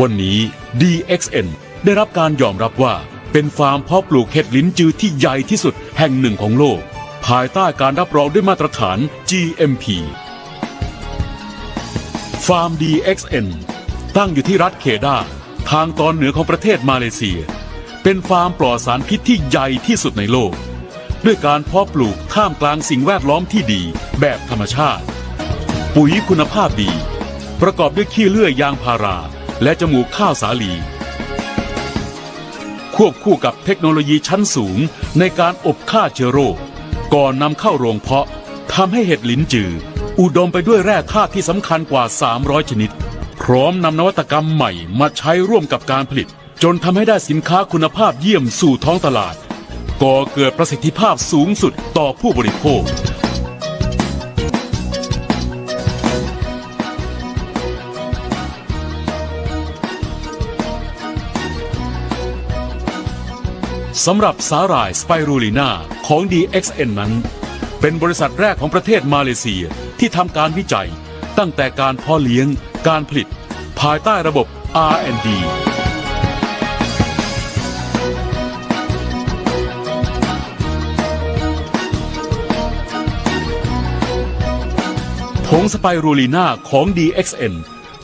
วันนี้ DXN ได้รับการยอมรับว่าเป็นฟาร์มเพาะปลูกเห็ดลิ้นจือที่ใหญ่ที่สุดแห่งหนึ่งของโลก ภายใต้การรับรองด้วยมาตรฐาน GMP ฟาร์ม DXN ตั้งอยู่ที่รัฐเคดา ทางตอนเหนือของประเทศมาเลเซีย เป็นฟาร์มปลอดสารพิษที่ใหญ่ที่สุดในโลก ด้วยการเพาะปลูกท่ามกลางสิ่งแวดล้อมที่ดีแบบธรรมชาติ ปุ๋ยคุณภาพดี ประกอบด้วยขี้เลื่อยยางพารา และจมูกข้าวสาลี ควบคู่กับเทคโนโลยีชั้นสูงในการอบฆ่าเชื้อโรค ก่อนนำเข้าโรงเพาะทำให้เห็ดลิ้นจือ อุดมไปด้วยแร่ธาตุที่สำคัญกว่า 300 ชนิด พร้อมนำนวัตกรรมใหม่มาใช้ร่วมกับการผลิต จนทำให้ได้สินค้าคุณภาพเยี่ยมสู่ท้องตลาด ก่อเกิดประสิทธิภาพสูงสุดต่อผู้บริโภค สำหรับสาหร่ายสไปรูลีนาของ DXN นั้น เป็นบริษัทแรกของประเทศมาเลเซียที่ทำการวิจัย ตั้งแต่การเพาะเลี้ยง การผลิต ภายใต้ระบบ R&D ผงสไปรูลีนาของ DXN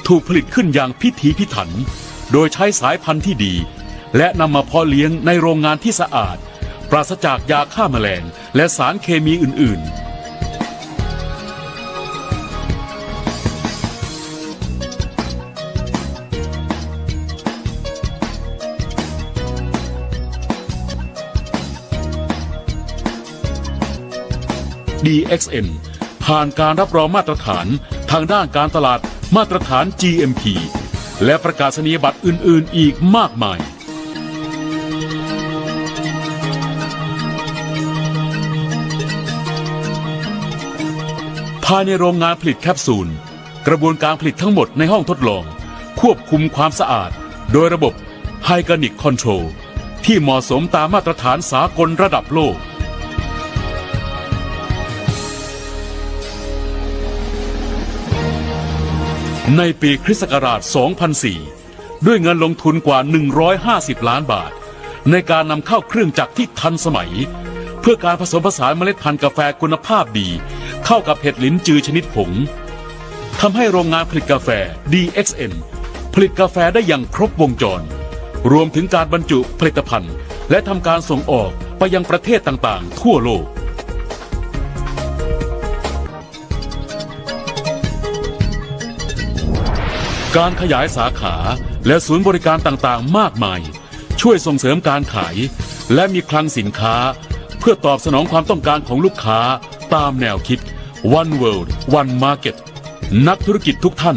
ถูกผลิตขึ้นอย่างพิถีพิถัน โดยใช้สายพันธุ์ที่ดี และนำมาเพาะเลี้ยงในโรงงานที่สะอาด ปราศจากยาฆ่าแมลง และสารเคมีอื่นๆ DXN ผ่านการรับรองมาตรฐานทางด้านการตลาดมาตรฐาน GMP และประกาศนียบัตรอื่น ๆ อีกมากมาย ภายในโรงงานผลิตแคปซูล กระบวนการผลิตทั้งหมดในห้องทดลอง ควบคุมความสะอาด โดยระบบ h y g i e n i c Control ที่เหมาะสมตามมาตรฐานสากลระดับโลก ในปีคริสต์ศักราช 2004 ด้วยเงินลงทุนกว่า 150 ล้านบาท ในการนำเข้าเครื่องจักรที่ทันสมัย เพื่อการผสมผสานเมล็ดพันธุ์กาแฟคุณภาพดี เข้ากับเห็ดลิ้นจือชนิดผงทำให้โรงงานผลิตกาแฟ DXN ผลิตกาแฟได้อย่างครบวงจร รวมถึงการบรรจุผลิตภัณฑ์ และทำการส่งออกไปยังประเทศต่างๆ ทั่วโลก การขยายสาขาและศูนย์บริการต่างๆ มากมาย ช่วยส่งเสริมการขาย และมีคลังสินค้า เพื่อตอบสนองความต้องการของลูกค้าตามแนวคิด One World One Market นักธุรกิจทุกท่าน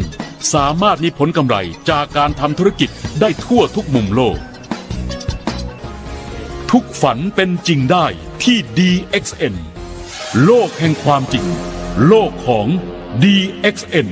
สามารถมีผลกำไรจากการทำธุรกิจได้ทั่วทุกมุมโลก ทุกฝันเป็นจริงได้ที่ DXN โลกแห่งความจริง โลกของ DXN